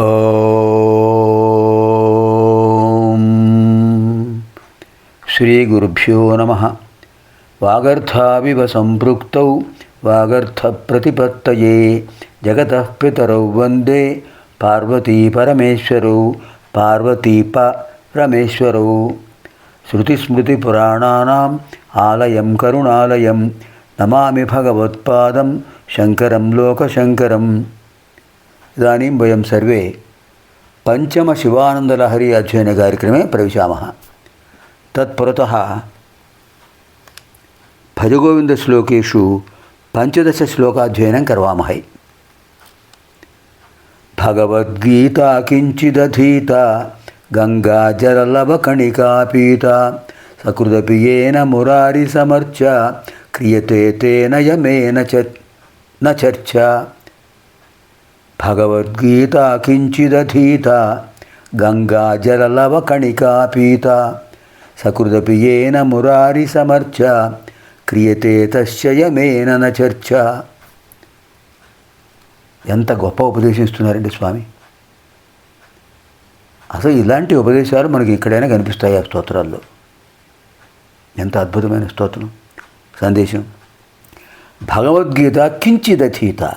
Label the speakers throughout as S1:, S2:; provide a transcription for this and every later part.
S1: ఓం. శ్రీగురుభ్యో నమ. వాగర్థావివ సంపృక్తౌ వాగర్థప్రతిపత్తయే. జగత పితరౌ వందే. పార్వతీ పరమేశ్వరౌ పార్వతీప రమేశ్వరౌ. శృతిస్మృతిపురాణానాం ఆలయం కరుణాలయం. నమామి భగవత్పాదం శంకరం లోకశంకరం. ఇదానీం వయం సర్వే పంచమ శివానందలహరి అధ్యయన కార్యక్రమే ప్రవిశామ. తత్పురత భజగోవిందశ్లోకేషు పంచదశ శ్లోకాధ్యయనం కర్వామహై. భగవద్గీత కించిదధీత గంగాజలలవకణికాపీత సకృదపి ఏన మురారి సమర్చ క్రియతే తేన యమేన చ చర్చ. భగవద్గీత కించిదధీత గంగాజలలవకణికాపీత సకృదపి ఏన మురారి సమర్చ క్రియతే తస్యయమేన చర్చ. ఎంత గొప్ప ఉపదేశిస్తున్నారండి స్వామి. అసలు ఇలాంటి ఉపదేశాలు మనకి ఎక్కడైనా కనిపిస్తాయి ఆ స్తోత్రాల్లో? ఎంత అద్భుతమైన స్తోత్రం సందేశం. భగవద్గీత కించిదధీత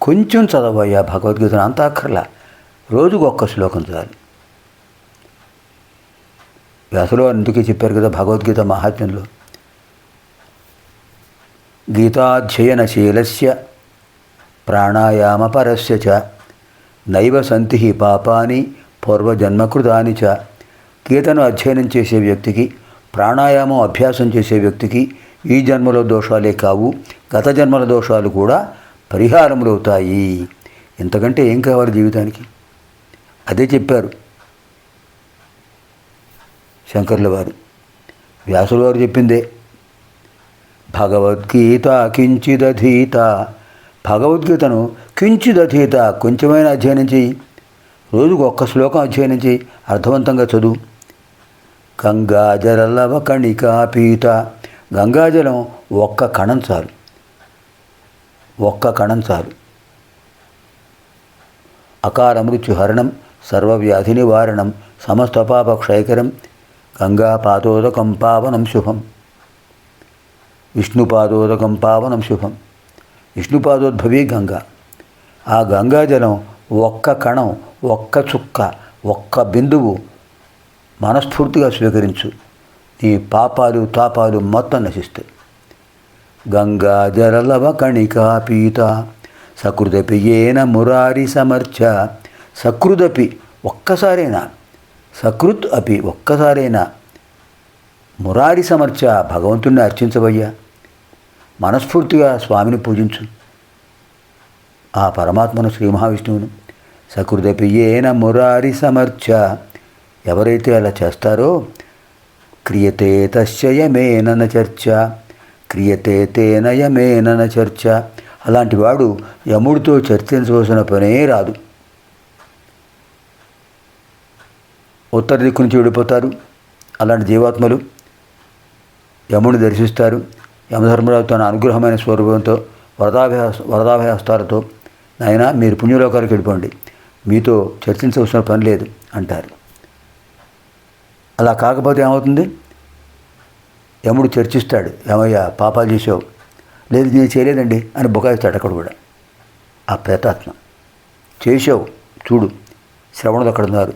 S1: కొంచెం చదవయ్యా భగవద్గీతను. అంతా అక్కర్లా. రోజుకు ఒక్క శ్లోకం చదవాలి. వ్యాసులో అందుకే చెప్పారు కదా భగవద్గీత మహాత్మ్యంలో. గీతాధ్యయనశీలస్య ప్రాణాయామపరస్య చ నైవ సంతి పాపాని పూర్వజన్మకృతాని చ. గీతను అధ్యయనం చేసే వ్యక్తికి ప్రాణాయామం అభ్యాసం చేసే వ్యక్తికి ఈ జన్మలో దోషాలే కావు. గత జన్మల దోషాలు కూడా పరిహారములవుతాయి. ఇంతకంటే ఏం కావాలి జీవితానికి? అదే చెప్పారు శంకర్ల వారు. వ్యాసుల వారు చెప్పిందే. భగవద్గీత కించిదధీత. భగవద్గీతను కించిదధీత కొంచెమైన అధ్యయనం చేయి. రోజుకు ఒక్క శ్లోకం అధ్యయనం చేయి. అర్థవంతంగా చదువు. గంగాజలవ కణికాపీత గంగాజలం ఒక్క కణం చాలు. ఒక్క కణం చాలు. అకార మృత్యుహరణం సర్వవ్యాధి నివారణం సమస్త పాప క్షయకరం గంగా పాదోదకం పావనం శుభం. విష్ణుపాదోదకం పావనం శుభం. విష్ణుపాదోద్భవీ గంగా. ఆ గంగాజలం ఒక్క కణం ఒక్క చుక్క ఒక్క బిందువు మనస్ఫూర్తిగా స్వీకరించు. నీ పాపాలు తాపాలు మొత్తం నశిస్తాయి. గంగాజలవ కణికాపీత సకృదపి ఏన మురారి సమర్చ. సకృదపి ఒక్కసారైనా? సకృత్ అపి ఒక్కసారైనా? మురారి సమర్చ భగవంతుణ్ణి అర్చించబయ్యా మనస్ఫూర్తిగా స్వామిని పూజించు. ఆ పరమాత్మను శ్రీ మహావిష్ణువును. సకృదపి ఏన మురారి సమర్చ. ఎవరైతే అలా చేస్తారో క్రియతే తస్యయమేనన చర్చ. క్రియతే తేన యమేనన చర్చ. అలాంటి వాడు యముడితో చర్చించవలసిన పనే రాదు. ఉత్తర దిక్కు నుంచి విడిపోతారు. అలాంటి జీవాత్మలు యముని దర్శిస్తారు. యమధర్మరావు తన అనుగ్రహమైన స్వరూపంతో వరదాభ్యాస వరదాభయస్తాలతో నాయన మీరు పుణ్యలోకాలకు వెళ్ళిపోండి. మీతో చర్చించవలసిన పని లేదు అంటారు. అలా కాకపోతే ఏమవుతుంది? యముడు చర్చిస్తాడు. ఏమయ్యా పాపాలు చేసావు లేదు నేను చేయలేదండి అని బుకాయిస్తాడు అక్కడ కూడా. ఆ ప్రేతాత్మ. చేసావు చూడు. శ్రవణులు అక్కడ ఉన్నారు.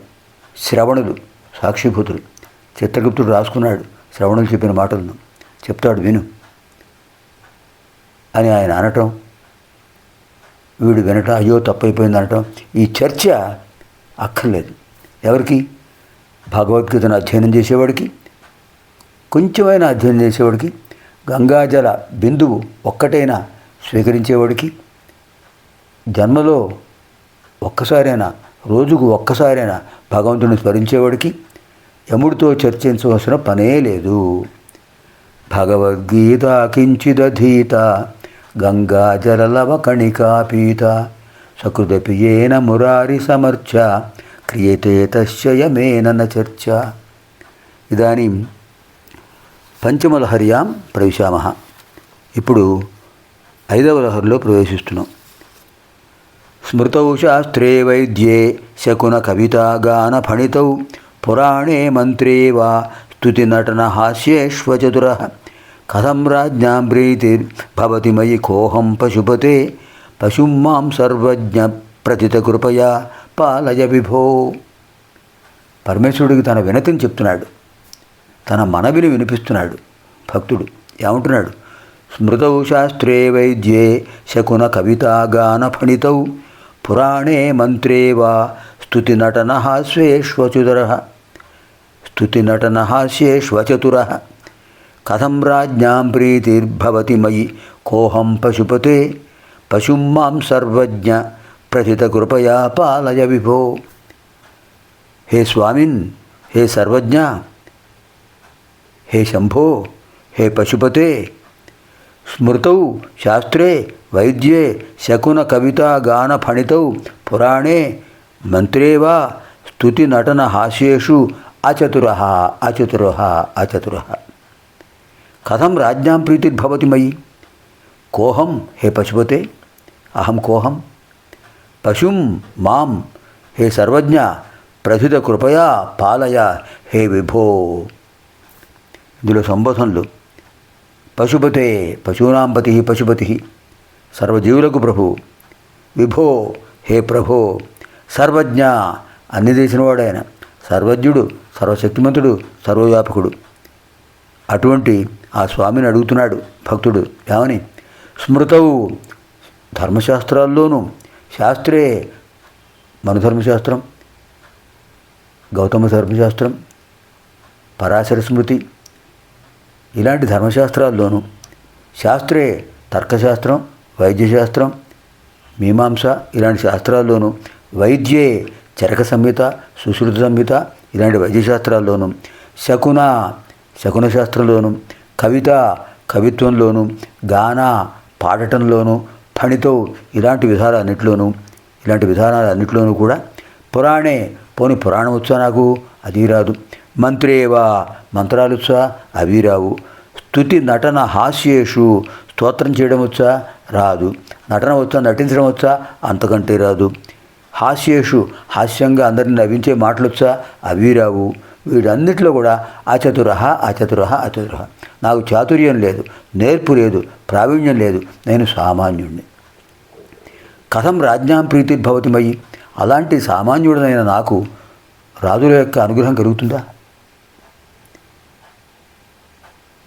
S1: శ్రవణులు సాక్షిభూతులు. చిత్రగుప్తుడు రాసుకున్నాడు. శ్రవణులు చెప్పిన మాటలను. చెప్తాడు విను. అని ఆయన అనటం వీడు వినటం అయ్యో తప్పైపోయింది అనటం ఈ చర్చ అక్కర్లేదు. ఎవరికి? భగవద్గీతను అధ్యయనం చేసేవాడికి కొంచెమైనా అధ్యయనం చేసేవాడికి గంగాజల బిందువు ఒక్కటైనా స్వీకరించేవాడికి జన్మలో ఒక్కసారైనా రోజుకు ఒక్కసారైనా భగవంతుని స్మరించేవాడికి యముడితో చర్చించవలసిన పనే లేదు. భగవద్గీత కించిదధీత గంగాజలలవ కణికాపీత సకృదపి ఏన మురారి సమర్చ క్రియతే తస్యయమేన చర్చ. ఇదానీం పంచమలహర్యాం ప్రవిశామ ఇప్పుడు ఐదవ లహరిలో ప్రవేశిస్తున్నాం. స్మృతౌ శాస్త్రే వైద్యే శకున కవితాగాన ఫణితౌ పురాణే మంత్రే వా స్తుతి నటన హాస్యేష్వచతుర కథం రాజ్ఞాం ప్రీతిర్భవతి మయి కోహం పశుపతే పశుం మాం సర్వజ్ఞ ప్రతిత కృపయా పాలయ విభో. పరమేశ్వరుడికి తన వినతిని చెప్తున్నాడు. తన మనవిని వినిపిస్తున్నాడు. భక్తుడు ఏమంటున్నాడు? స్మృతౌ శాస్త్రే వైద్యే శకున కవితాగాన ఫణితౌ. పురాణే మంత్రే వా స్తుతి నటన హాస్యేష్వచుదర. స్తుతి నటన హాస్యేష్వచతుర. కథం రాజ్ఞాం ప్రీతిర్భవతి మయి కోహం పశుపతే. పశుం మాం సర్వజ్ఞ ప్రథిత కృపయా పాలయ విభో. హే స్వామిన్ హే సర్వజ్ఞ! హే శంభో హే పశుపతే. స్మృతౌ శాస్త్రే వైద్యే శకున కవితా గాన ఫణితౌ పురాణే మంత్రే వా స్థుతి నటన హాస్యేషు అచతుర అచతుర అచతుర. కథం రాజ్యాం ప్రీతిర్భవతి మయి. కోహం హే పశుపతే. అహం కోహం. పశుం మాం హే సర్వజ్ఞ ప్రథిత కృపయా పాలయ హే విభో. ఇందులో సంబోధనలు పశుపతే పశునాంపతి పశుపతి సర్వజీవులకు ప్రభు. విభో హే ప్రభో సర్వజ్ఞ అన్ని చేసినవాడు ఆయన సర్వజ్ఞుడు సర్వశక్తిమంతుడు సర్వవ్యాపకుడు. అటువంటి ఆ స్వామిని అడుగుతున్నాడు భక్తుడు. ఏమని? స్మృతవు ధర్మశాస్త్రాల్లోనూ శాస్త్రే మనుధర్మశాస్త్రం గౌతమ ధర్మశాస్త్రం పరాశర స్మృతి ఇలాంటి ధర్మశాస్త్రాల్లోనూ శాస్త్రే తర్కశాస్త్రం వైద్యశాస్త్రం మీమాంస ఇలాంటి శాస్త్రాల్లోనూ వైద్యే చరక సంహిత సుశ్రుత సంహిత ఇలాంటి వైద్యశాస్త్రాల్లోనూ శకున శకున శాస్త్రంలోనూ కవిత కవిత్వంలోను గాన పాడటంలోనూ ఫణితో ఇలాంటి విధానాలన్నింటిలోనూ ఇలాంటి విధానాలన్నింటిలోనూ కూడా పురాణే పోని పురాణం వచ్చా నాకు? అది రాదు. మంత్రేవా మంత్రాలు వచ్చా అవి రావు. స్థుతి నటన హాస్యేషు. స్తోత్రం చేయడం వచ్చా రాదు. నటన వచ్చా నటించడం వచ్చా అంతకంటే రాదు. హాస్యేషు హాస్యంగా అందరిని నవ్వించే మాటలు వచ్చా అవి రావు. వీటన్నిటిలో కూడా అచతురహ అచతురహ అచతురహ నాకు చాతుర్యం లేదు నేర్పు లేదు ప్రావీణ్యం లేదు నేను సామాన్యుణ్ణి. కథం రాజ్యాం ప్రీతిర్భవతి మయి. అలాంటి సామాన్యుడనైన నాకు రాజుల యొక్క అనుగ్రహం కలుగుతుందా?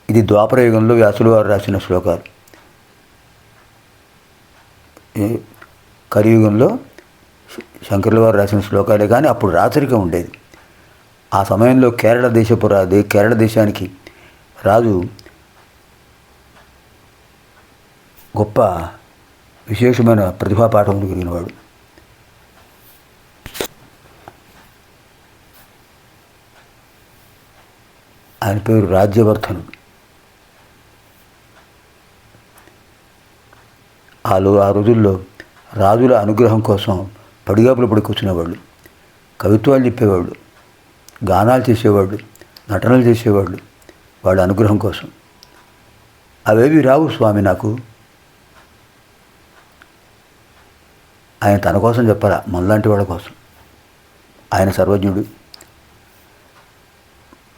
S1: ఇది ద్వాపరయుగంలో వ్యాసులు వారు రాసిన శ్లోకాలు. ఈ కలియుగంలో శంకరుల వారు రాసిన శ్లోకాలే కానీ అప్పుడు రాచరికం ఉండేది. ఆ సమయంలో కేరళ దేశపు రాది కేరళ దేశానికి రాజు గొప్ప విశేషమైన ప్రతిభా పాఠములు కలిగినవాడు. ఆయన పేరు రాజ్యవర్ధనుడు. ఆ రోజుల్లో రాజుల అనుగ్రహం కోసం పడిగాపులు పడి కూర్చునేవాళ్ళు కవిత్వాలు చెప్పేవాళ్ళు గానాలు చేసేవాళ్ళు నటనలు చేసేవాళ్ళు వాళ్ళ అనుగ్రహం కోసం. అవేవి రావు స్వామి నాకు? ఆయన తన కోసం చెప్పరా మనలాంటి వాళ్ళ కోసం. ఆయన సర్వజ్ఞుడు.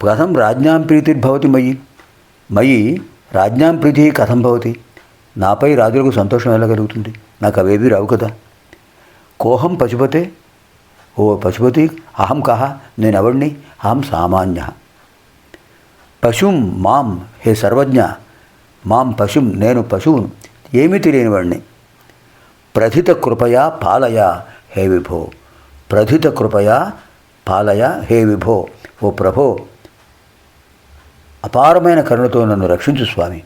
S1: కథం రాజ్ఞాం ప్రీతిర్భవతి మయి. మయి రాజ్ఞాం ప్రీతి కథం భవతి. నాపై రాజులకు సంతోషం ఎలా కలుగుతుంది? నాకు అవేవి రావు కదా. కోహం పశుపతే ఓ పశుపతి అహం కహ నేను అహం సామాన్య. పశుం మాం హే సర్వజ్ఞ మాం పశుం నేను పశువును ఏమీ తెలియనివాడిని ప్రథిత కృపయా పాలయ హే విభో. ప్రథిత కృపయా పాలయ హే విభో. ఓ ప్రభో అపారమైన కరుణతో నన్ను రక్షించు స్వామి.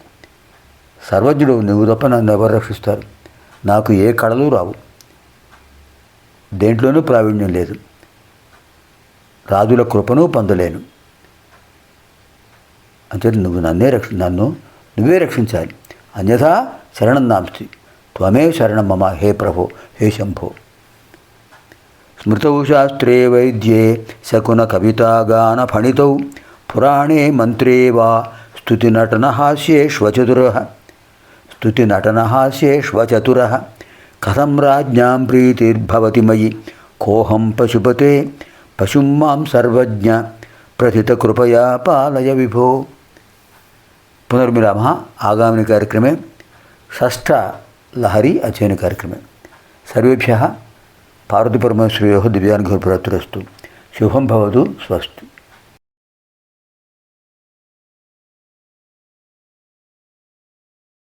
S1: సర్వజ్ఞుడు నువ్వు తప్ప నన్ను ఎవరు రక్షిస్తారు? నాకు ఏ కళలు రావు. దేంట్లోనూ ప్రావీణ్యం లేదు. రాజుల కృపను పొందలేను. అంటే నువ్వు నన్నే రక్ష నన్ను నువ్వే రక్షించాలి. అన్యథా శరణం నాంస్తి త్వమే శరణం మమ. హే ప్రభో హే శంభో. స్మృతౌ శాస్త్రే వైద్యే శకున కవితాగాన ఫణితౌ. పురాణే మంత్రే వా. స్తుతి నటన హాస్యేష్వచతుర. స్తుతినటనహాస్యేష్వచతురः కథం రాజ్ఞాం ప్రీతిర్భవతి మయి కోహం పశుపతే పశుం మాం సర్వజ్ఞ ప్రథితకృపయా పాలయ విభో పునర్మిరామ ఆగామిని కార్యక్రమే షష్ఠ లహరి అధ్యయన కార్యక్రమే సర్వేభ్య పార్వతీపరమేశ్వరయో దివ్యానుగ్రహప్రాప్తిరస్తు శుభం భవతు స్వస్తు